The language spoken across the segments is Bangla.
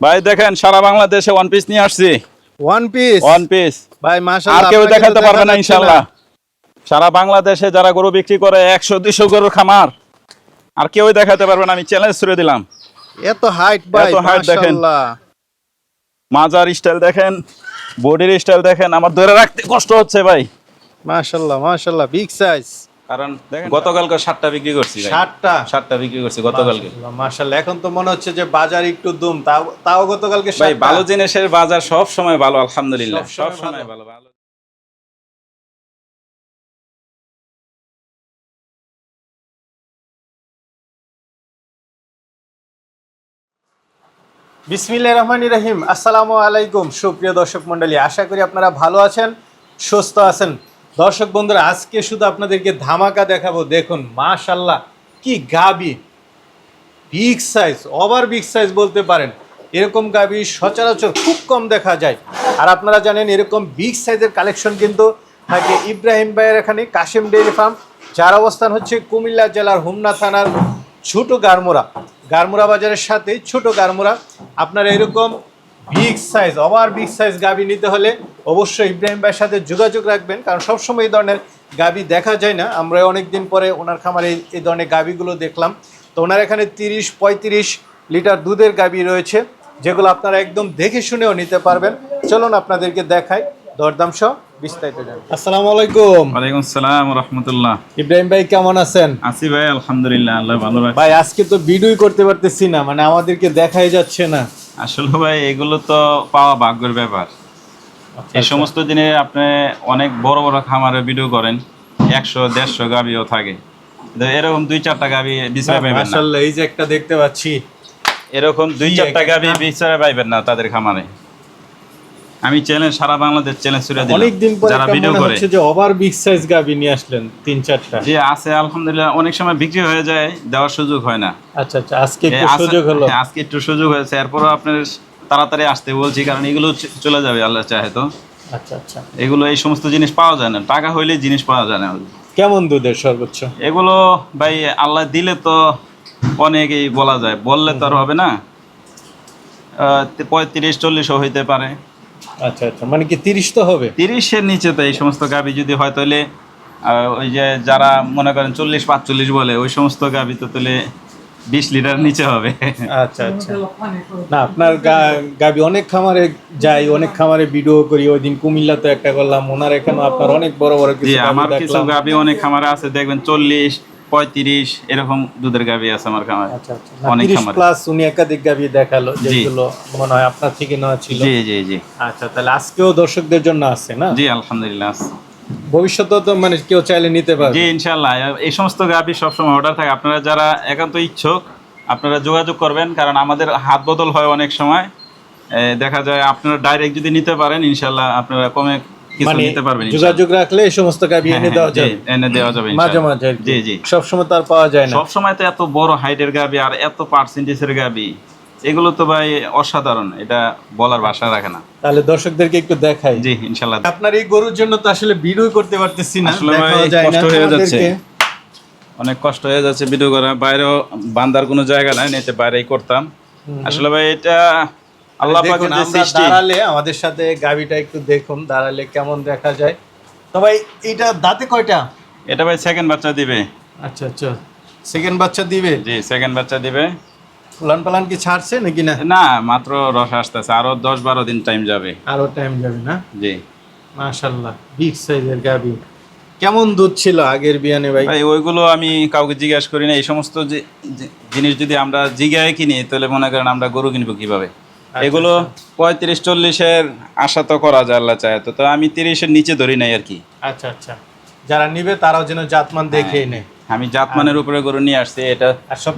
ভাই দেখেন সারা বাংলাদেশে ওয়ান পিস নিয়ে আসছি। ওয়ান পিস ওয়ান পিস ভাই মাশাআল্লাহ আর কেউ দেখাতে পারবে না যাচ্ছে ইনশাল্লাহ সারা বাংলাদেশে যারা গরু বিক্রি করে একশো দুইশো গরুর খামার। আর কেউ দেখাতে পারবে না আমি চ্যালেঞ্জ ছুড়ে দিলাম। এত হাইট ভাই এত height দেখেন। মাজার স্টাইল দেখেন বডির স্টাইল দেখেন আমার ধরে রাখতে কষ্ট হচ্ছে ভাই। মাশাআল্লাহ মাশাআল্লাহ বিগ সাইজ কারণ গতকালকে সাতটা বিক্রি করছি। ষাটটা সাতটা বিক্রি করছি গতকালকে। মাশাআল্লাহ এখন তো মনে হচ্ছে যে বাজার একটু দুম তাও তাও গতকালকে ভাই ভালো জিনিসের বাজার সব সময় ভালো আলহামদুলিল্লাহ। সব সময় ভালো। ভালো বিসমিল্লাহির রহমানির রহিম। আসসালামু আলাইকুম সুপ্রিয় দর্শক মন্ডলী আশা করি আপনারা ভালো আছেন সুস্থ আছেন। দর্শক বন্ধুরা, আজকে শুধু আপনাদেরকে ধামাকা দেখাবো। দেখুন মাশাল্লাহ কি গাবি। Big size over big size বলতে পারেন। এরকম গাবি সচরাচর খুব কম দেখা যায়। আর আপনারা জানেন, এরকম বিগ সাইজের কালেকশন কিন্তু থাকে ইব্রাহিম ভাইয়ের এখানে, কাশিম ডেইরি ফার্ম। যার অবস্থান হচ্ছে কুমিল্লা জেলার হুমনা থানার ছোট গারমোড়া। গারমোড়া বাজারের সাথে ছোট গারমোড়া। আপনারা এরকম big size over big size গাবি নিতে হলে অবশ্যই ইব্রাহিম ভাইয়ের সাথে যোগাযোগ রাখবেন কারণ সবসময় এই ধরনের গাবি দেখা যায় না। আমরা অনেক দিন পরে ওনার খামারে এই- এই ধরনের গাবিগুলো দেখলাম। তো ওনার এখানে তিরিশ পঁয়ত্রিশ লিটার দুধের গাবি রয়েছে যেগুলো আপনারা একদম দেখে শুনেও নিতে পারবেন। চলুন আপনাদেরকে দেখাই দরদাম সহ বিস্তারিত জানি আসসালামু আলাইকুম। ওয়ালাইকুম আসসালাম রহমতুল্লাহ। ইব্রাহিম ভাই কেমন আছেন? আছি ভাই আলহামদুলিল্লাহ আল্লাহ ভালো রাখে ভাই আজকে তো ভিডিওই করতে পারতেছি না মানে আমাদেরকে দেখাই যাচ্ছে না। আসলে ভাই এগুলো তো পাওয়া ভাগ্যের ব্যাপার। আচ্ছা, এই সমস্ত দিনে আপনি অনেক বড় বড় খামারে ভিডিও করেন একশো দেড়শো গাভিও থাকে। এরকম দুই চারটা গাবি বিচারে পাইবেন আসলে এই যে একটা দেখতে পাচ্ছি। এরকম দুই চারটা গাভি গাবি বিচারে পাইবেন না তাদের খামারে। আমি চ্যালেঞ্জ সারা বাংলাদেশ চ্যালেঞ্জ ছুড়ে দিলাম। অনেক দিন পরে যারা ভিডিও করে। হচ্ছে যে ওভার বিগ সাইজ গাবি নিয়ে আসলেন তিন চারটা। যে আছে আলহামদুলিল্লাহ। অনেক সময় বিক্রি হয়ে যায় দেওয়ার সুযোগ হয় না। আচ্ছা আচ্ছা আজকে একটু সুযোগ হলো। হ্যাঁ, আজকে একটু সুযোগ হয়েছে। এরপরও আপনার তাড়াতাড়ি আসতে বলছি কারণ এগুলো চলে যাবে আল্লাহ চাহে তো। আচ্ছা আচ্ছা। এগুলো এই সমস্ত জিনিস পাওয়া যায় না। টাকা হইলে জিনিস পাওয়া যায় না। কেমন দুধের সর্বোচ্চ? এগুলো ভাই আল্লাহ দিলে তো অনেকেই বলা যায়। বললে তো আর হবে না। পঁয়ত্রিশ চল্লিশও হইতে পারে। আচ্ছা আচ্ছা। মানে কি তিরিশ তো হবে? তিরিশের নিচে তো এই সমস্ত যদি হয় তাহলে ওই যে যারা মনে করেন চল্লিশ পাঁচচল্লিশ বলে ওই সমস্ত গাবি তো তাহলে বিশ লিটার নিচে হবে। আচ্ছা আচ্ছা। না আপনার গাবি অনেক খামারে যাই অনেক খামারে ভিডিও করি। ওই দিন কুমিল্লাতে একটা করলাম ওনার এখানে আপনার অনেক বড় বড় গাভী আমার কিছু গাবি অনেক খামারে আছে দেখবেন চল্লিশ পঁয়ত্রিশ এরকম দুধের গাবি আছে আমার খামারে। আচ্ছা আচ্ছা। অনেক খামারে। প্লাস উনি একাধিক গাবি দেখাল যেগুলো মনে হয় আপনার থেকে নেওয়া ছিল। জি জি জি। আচ্ছা তাহলে আজকেও দর্শকদের জন্য আছে না? জি আলহামদুলিল্লাহ আছে। ভবিষ্যতে তো মানে কেউ চাইলে নিতে পারবে। জি ইনশাল্লাহ এই সমস্ত গাবি সবসময় অর্ডার থাকে। আপনারা যারা একান্ত ইচ্ছুক আপনারা যোগাযোগ করবেন কারণ আমাদের হাত বদল হয় অনেক সময়। দেখা যায় আপনারা ডাইরেক্ট যদি নিতে পারেন ইনশাল্লাহ আপনারা কমে মানে। যোগাযোগ রাখলে এই সমস্ত গাবি হ্যাঁ, এনে হ্যাঁ, দেওয়া যাবে। এনে দেওয়া যাবে মাঝে মাঝে জি জি। তার পাওয়া যায় না। সব সময় তো এত বড় হাইটের গাবি আর এত পার্সেন্টেজের গাবি এগুলো তো ভাই অসাধারণ এটা বলার ভাষা রাখে না। তাহলে দর্শকদেরকে একটু দেখাই। জি ইনশাল্লাহ। আপনার এই গরুর জন্য তো আসলে ভিডিও করতে পারতেছি না আসলে কষ্ট হয়ে যাচ্ছে। অনেক কষ্ট হয়ে যাচ্ছে ভিডিও করা। বাইরেও বান্দার কোনো জায়গা নাই নিচে বাইরেই করতাম। আসলে ভাই এটা আল্লাহ পাকের যে সৃষ্টি। দাঁড়ালে আমাদের সাথে গাবিটা একটু দেখুন দাঁড়ালে কেমন দেখা যায়। তো ভাই এটা দাঁতে কয়টা? এটা ভাই সেকেন্ড বাচ্চা দিবে। আচ্ছা আচ্ছা। সেকেন্ড বাচ্চা দিবে? জি সেকেন্ড বাচ্চা দিবে। উলান পালান কি ছাড়ছে নাকি না? না মাত্র রস আসতেছে। আরও দশ বারো দিন টাইম যাবে। আরও টাইম যাবে না? জি। মাশাল্লাহ বিগ সাইজের গাবি কেমন দুধ ছিল আগের বিয়ানে ভাই? ভাই ওইগুলো আমি কাউকে জিজ্ঞাসা করি না। এই সমস্ত যে- জিনিস যদি আমরা জিগায় কিনি তাহলে মনে করেন আমরা গরু কিনবো কীভাবে? এগুলো পঁয়ত্রিশ চল্লিশের আশা তো করা যায় আল্লাহ চায় তো আমি তিরিশের নিচে ধরি নাই আর কি। আচ্ছা আচ্ছা। যারা নিবে তারাও যেন জাতমান দেখেই নেয়। আমি জাতমানের উপরে গরু নিয়ে আসছি এটা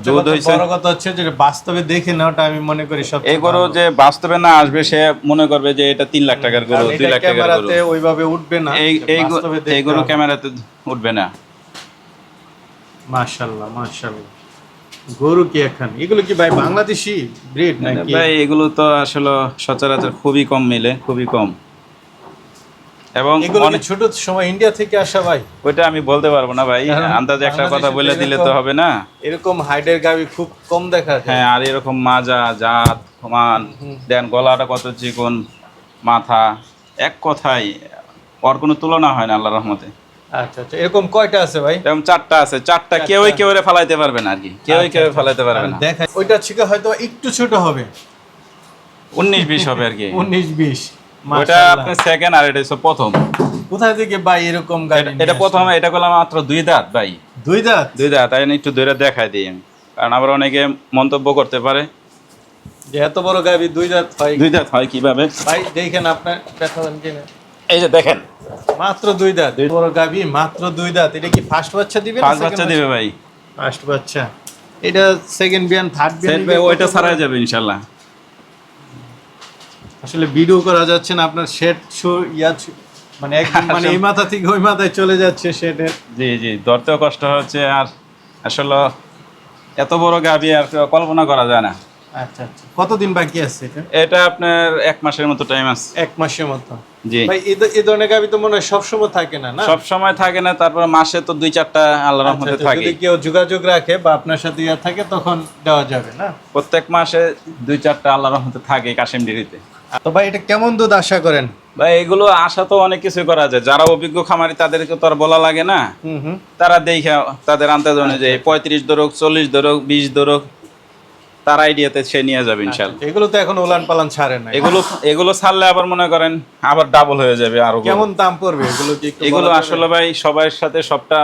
দুধ হইছে বড় কথা হচ্ছে যে বাস্তবে দেখে নেওয়াটা আমি মনে করি সব এই গরু যে বাস্তবে না আসবে সে মনে করবে যে এটা তিন লাখ টাকার গরু দুই লাখ টাকার গরু। ক্যামেরাতে ওইভাবে উঠবে না এই গরু-। ক্যামেরাতে উঠবে না। মাশাআল্লাহ মাশাআল্লাহ গরু কি এখন এগুলো কি ভাই বাংলাদেশি ব্রিড নাকি? ভাই এগুলো তো আসলে সচরাচর খুবই কম মিলে খুবই কম। এবং অনেক ছোট সময় ইন্ডিয়া থেকে আসা ভাই? ওইটা আমি বলতে পারব না ভাই আন্দাজে একটা কথা বলে দিলে তো হবে না। এরকম হাইডের গাবি খুব কম দেখা যায়। হ্যাঁ আর এরকম মাজা জাত সমান দেন গলাটা কত চিকন মাথা এক কথাই ওর কোনো তুলনা হয় না আল্লাহ রহমতে। আচ্ছা আচ্ছা। এরকম কয়টা আছে ভাই? এরকম চারটা আছে। চারটা কেউই কেউ ফেলাইতে পারবে না আর কি। কেউই কেউ ফেলাইতে পারবে না। দেখা ওইটা থেকে হয়তো একটু ছোট হবে। উনিশ বিশ হবে আর কি। উনিশ বিশ। ওটা আপনার সেকেন্ড আর এটা প্রথম। কোথায় থেকে ভাই এরকম গাড়ি এটা- এটা প্রথম এটা করলাম মাত্র দুই দাঁত ভাই। দুই দাঁত? দুই দাঁত। তাই একটু দূরে দেখাই দিই আমি। কারণ আবার অনেকে মন্তব্য করতে পারে। যে এত বড় গাবি দুই দাঁত হয় দুই দাঁত হয় কীভাবে? ভাই দেখেন আপনার দেখাবেন কিনা এই যে দেখেন। মাত্র দুই দাঁত। বড় গাবি মাত্র দুই দাঁত। এটা কি ফার্স্ট বাচ্চা দিবে পাঁচ বাচ্চা দিবে ভাই। ফার্স্ট বাচ্চা। এটা সেকেন্ড বিয়ান থার্ড বিয়ান ভাই ওইটা ছাড়াই যাবে ইনশাল্লাহ আসলে ভিডিও করা যাচ্ছে না আপনার শেড শো ইয়া মানে একদম মানে এই মাথা থেকে ওই মাথায় চলে যাচ্ছে শেডের জি জি ধরতেও কষ্ট হচ্ছে আর আসলে এত বড় গাবি আর কল্পনা করা যায় না। আচ্ছা আচ্ছা। কতদিন বাকি আছে এটা? এটা আপনার এক মাসের মতো টাইম আছে। এক মাসের মতো। জি। ভাই এই ধরনের গাবি তো মনে হয় সবসময় থাকে না না? সব সময় থাকে না তারপর মাসে তো দুই চারটা আল্লাহ আচ্ছা, রহমতে আচ্ছা, থাকে। যদি কেউ যোগাযোগ রাখে বা আপনার সাথে ইয়া থাকে তখন দেওয়া যাবে না? প্রত্যেক মাসে দুই চারটা আল্লাহ রহমতে থাকে কাশিম ডিরিতে তো ভাই এটা কেমন দুধ আশা করেন? ভাই এগুলো আশা তো অনেক কিছু করা যায়। যারা অভিজ্ঞ খামারি তাদেরকে তো আর বলা লাগে না। হুম হুম। তারা দেখে তাদের আন্দাজ অনুযায়ী পঁয়ত্রিশ দরক চল্লিশ দরক বিশ দরক তার আইডিয়াতে সে নিয়ে যাবে ইনশাল্লাহ এগুলো তো এখন উলান পালান ছাড়ে না এগুলো এগুলো ছাড়লে আবার মনে করেন আবার ডাবল হয়ে যাবে আরও কেমন দাম পড়বে? এগুলো কি এগুলো আসলে ভাই সবার সাথে সবটা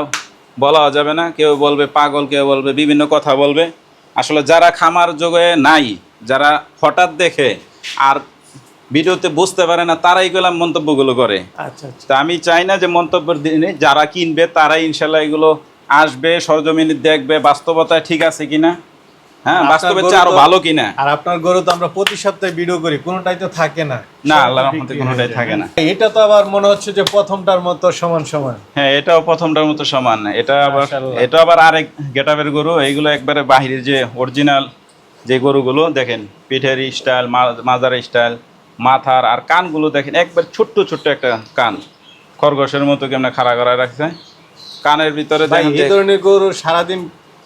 বলা যাবে না। কেউ বলবে পাগল কেউ বলবে বিভিন্ন কথা বলবে। আসলে যারা খামার যোগে নাই যারা হঠাৎ দেখে আর ভিডিওতে বুঝতে পারে না তারাই গেলাম মন্তব্যগুলো করে। আচ্ছা আচ্ছা। আমি চাই না যে মন্তব্যের দিনে যারা কিনবে তারাই ইনশাল্লাহ এগুলো আসবে সরজমিনে দেখবে বাস্তবতা ঠিক আছে কিনা। হ্যাঁ বাস্তবের চেয়ে আরও ভালো কিনা? আর আপনার গরু তো আমরা প্রতি সপ্তাহে ভিডিও করি কোনোটাই তো থাকে না। না সব আল্লাহ রহমতে কোনোটাই থাকে না। এটা তো আবার মনে হচ্ছে যে প্রথমটার মতো সমান সমান। হ্যাঁ এটাও প্রথমটার মতো সমান। এটা আবার এটা আবার আরেক গেটাবের গরু। এইগুলো একবারে বাহিরের যে অরিজিনাল যে গরুগুলো দেখেন পিঠের স্টাইল মাজার স্টাইল মাথার আর কানগুলো দেখেন একবার ছোট্ট ছোট্ট একটা কান। খরগোশের মতো কেমন খাড়া করা রাখছে? কানের ভিতরে দেখেন এই ধরনের গরু সারাদিন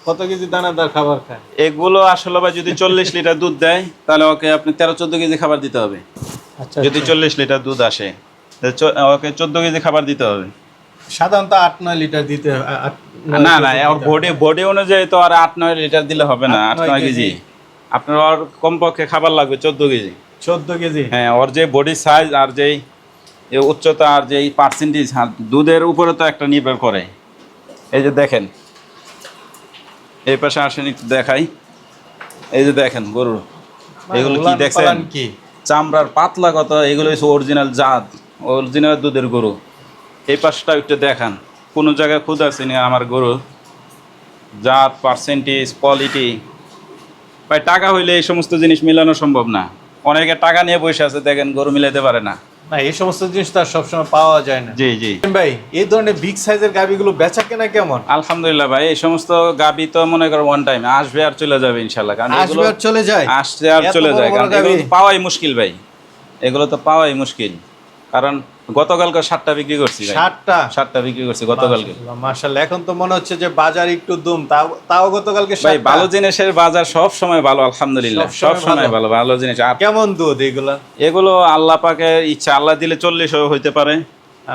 কত কেজি দানাদার খাবার খায়? এগুলো আসলে ভাই যদি চল্লিশ লিটার দুধ দেয় তাহলে ওকে আপনি তেরো চোদ্দ কেজি খাবার দিতে হবে। আচ্ছা যদি চল্লিশ লিটার দুধ আসে ওকে চোদ্দ কেজি খাবার দিতে হবে। সাধারণত আট নয় লিটার দিতে হয়, না না ওর বডি বডি অনুযায়ী তো আর আট নয় লিটার দিলে হবে না আট নয় কেজি। কেজি। আপনার ওর কমপক্ষে খাবার লাগবে চোদ্দ কেজি। চোদ্দ কেজি? হ্যাঁ ওর যে বডি সাইজ আর যেই উচ্চতা আর যেই পার্সেন্টেজ দুধের উপরে তো একটা নির্ভর করে। এই যে দেখেন এই পাশে আসেন একটু দেখাই। এই যে দেখেন গরুর এগুলো কি দেখছেন? কি? চামড়ার পাতলা কত এগুলো হচ্ছে অরিজিনাল জাত অরিজিনাল দুধের গরু। এই পাশটা একটু দেখান কোনো জায়গায় খুদ আছে না আমার গরু জাত পার্সেন্টেজ কোয়ালিটি ভাই টাকা হইলে এই সমস্ত জিনিস মিলানো সম্ভব না। অনেকে টাকা নিয়ে বসে আছে দেখেন গরু মিলাতে পারে না। না এই সমস্ত জিনিস তো আর সবসময় পাওয়া যায় না। জি জি। ভাই এই ধরনের বিগ সাইজের গাবিগুলো বেচা কেনা কেমন? আলহামদুলিল্লাহ ভাই এই সমস্ত গাবি তো মনে করো ওয়ান টাইম আসবে আর চলে যাবে ইনশাল্লাহ কারণ আসবে আর চলে যায়? আসছে আর চলে যায় কারণ এগুলো তো পাওয়াই মুশকিল ভাই এগুলো তো পাওয়াই মুশকিল কারণ গতকালকে সাতটা বিক্রি করছি ষাটটা সাতটা? বিক্রি করছি গতকালকে। মাশাল্লাহ এখন তো মনে হচ্ছে যে বাজার একটু দুম তাও তাও গতকালকে ভাই ভালো জিনিসের বাজার সব সময় ভালো আলহামদুলিল্লাহ। সব সময় ভালো। ভালো জিনিস। আর কেমন দুধ এগুলা? এগুলো আল্লাহ পাকের ইচ্ছা আল্লাহ দিলে চল্লিশও হইতে পারে।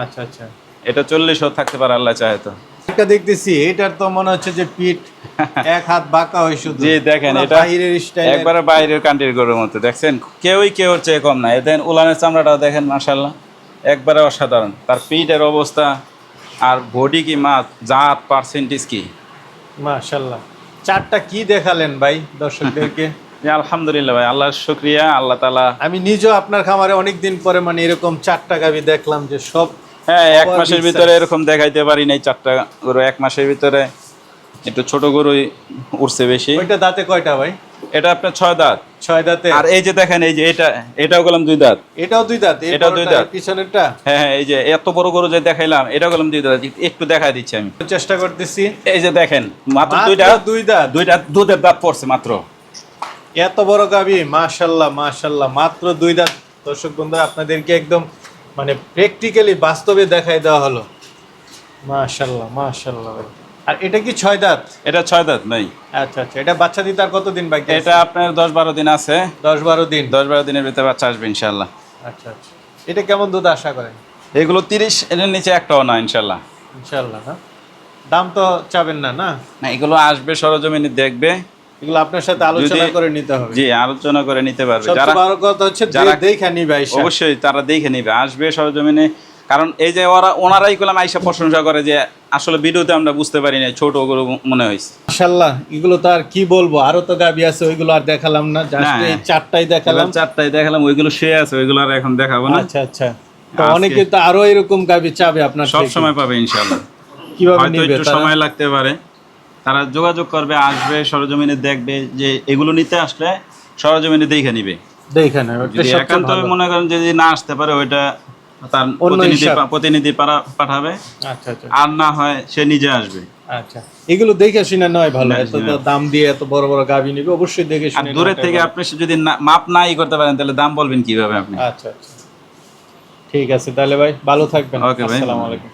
আচ্ছা আচ্ছা। এটা চল্লিশও থাকতে পারে আল্লাহ চাহে তো। এটা দেখতেছি এটার তো মনে হচ্ছে যে পিঠ এক হাত বাঁকা হয় শুধু। জি দেখেন এটা বাহিরের স্টাইল একবারে বাইরের কান্ট্রির গরুর মতো দেখছেন? কেউই কেউ চেয়ে কম না। এদের উলানের চামড়াটাও দেখেন মাসাল্লাহ একবারে অসাধারণ। তার পিঠের অবস্থা আর বডি কি মাছ জাত পার্সেন্টেজ কি? মাশাল্লাহ চারটা কি দেখালেন ভাই দর্শকদেরকে? আলহামদুলিল্লাহ ভাই আল্লাহর শুক্রিয়া আল্লাহ তালা আমি নিজেও আপনার খামারে অনেক দিন পরে মানে এরকম চারটা গাবি দেখলাম যে সব হ্যাঁ এক মাসের ভিতরে এরকম দেখাইতে পারি নাই চারটা গরু। এক মাসের ভিতরে একটু ছোট গরুই উঠছে বেশি। ওইটা দাঁতে কয়টা ভাই? এটা আপনার ছয় দাঁত। ছয় দাঁতে আর এই যে দেখেন এই যে এটা এটাও গেলাম দুই দাঁত। এটাও দুই দাঁত এটাও দুই দাঁত। পিছনেরটা? হ্যাঁ হ্যাঁ এই যে এত বড় গরু যে দেখাইলাম এটাও গেলাম দুই দাঁত। একটু দেখাই দিচ্ছি আমি। চেষ্টা করতেছি। এই যে দেখেন মাত্র দুইটা দুই দাঁত। দুইটা দুধের দাঁত পড়ছে মাত্র। এত বড় গাবি মাশাল্লাহ মাশাল্লাহ মাত্র দুই দাঁত। দর্শক বন্ধু আপনাদেরকে একদম মানে প্র্যাকটিক্যালি বাস্তবে দেখাই দেওয়া হলো। মাশাল্লাহ মাশাল্লাহ ভাই। আর এটা কি ছয় দাঁত? এটা ছয় দাঁত ভাই। আচ্ছা আচ্ছা। এটা বাচ্চা দিতে আর কতদিন বাকি এটা আপনার দশ বারো দিন আছে। দশ বারো দিন? দশ বারো দিনের ভিতরে বাচ্চা আসবে ইনশাল্লাহ আচ্ছা আচ্ছা। এটা কেমন দুধ আশা করেন? এগুলো তিরিশ এর নিচে একটাও না ইনশাল্লাহ ইনশাল্লাহ না? দাম তো চাবেন না না? না এগুলো আসবে সরজমিনে দেখবে। এগুলো আপনার সাথে আলোচনা করে নিতে হবে। জি আলোচনা করে নিতে পারবে। যারা কথা হচ্ছে যারা- দেখে নিবে অবশ্যই তারা দেখে নিবে। আসবে সরজমিনে কারণ এই যে ওরা ওনারাই করলাম আইসা প্রশংসা করে যে আসলে ভিডিওতে আমরা বুঝতে পারি না ছোট ওগুলো মনে হয়েছে মাশাল্লাহ এগুলো তো আর কি বলব? আরও তো গাবি আছে ওইগুলো আর দেখালাম না জাস্ট এই চারটাই দেখালাম। চারটায় দেখালাম ওইগুলো সে আছে ওইগুলো আর এখন দেখাবো না। আচ্ছা আচ্ছা। তো অনেকে তো আরও এরকম গাবি চাবে আপনার সব সময় পাবে ইনশাল্লাহ কীভাবে নিবে একটু সময় লাগতে পারে। তারা যোগাযোগ করবে আসবে সরজমিনে দেখবে যে এগুলো নিতে আসলে সরজমিনে দেখে নিবে। দেখে নেবে একান্ত মনে করেন যদি না আসতে পারে ওইটা তার প্রতিনিধি প্রতিনিধি পাঠাবে। আচ্ছা আচ্ছা। আর না হয় সে নিজে আসবে। আচ্ছা। এগুলো দেখে শুনে নয় ভালো এত দাম দিয়ে এত বড় বড় গাভী নিবে অবশ্যই দেখে শুনে দূরের থেকে। আপনি যদি মাপ নাই করতে পারেন তাহলে দাম বলবেন কীভাবে আপনি। আচ্ছা আচ্ছা। ঠিক আছে তাহলে ভাই ভালো থাকবেন। ওকে ভাই। আসসালামু আলাইকুম।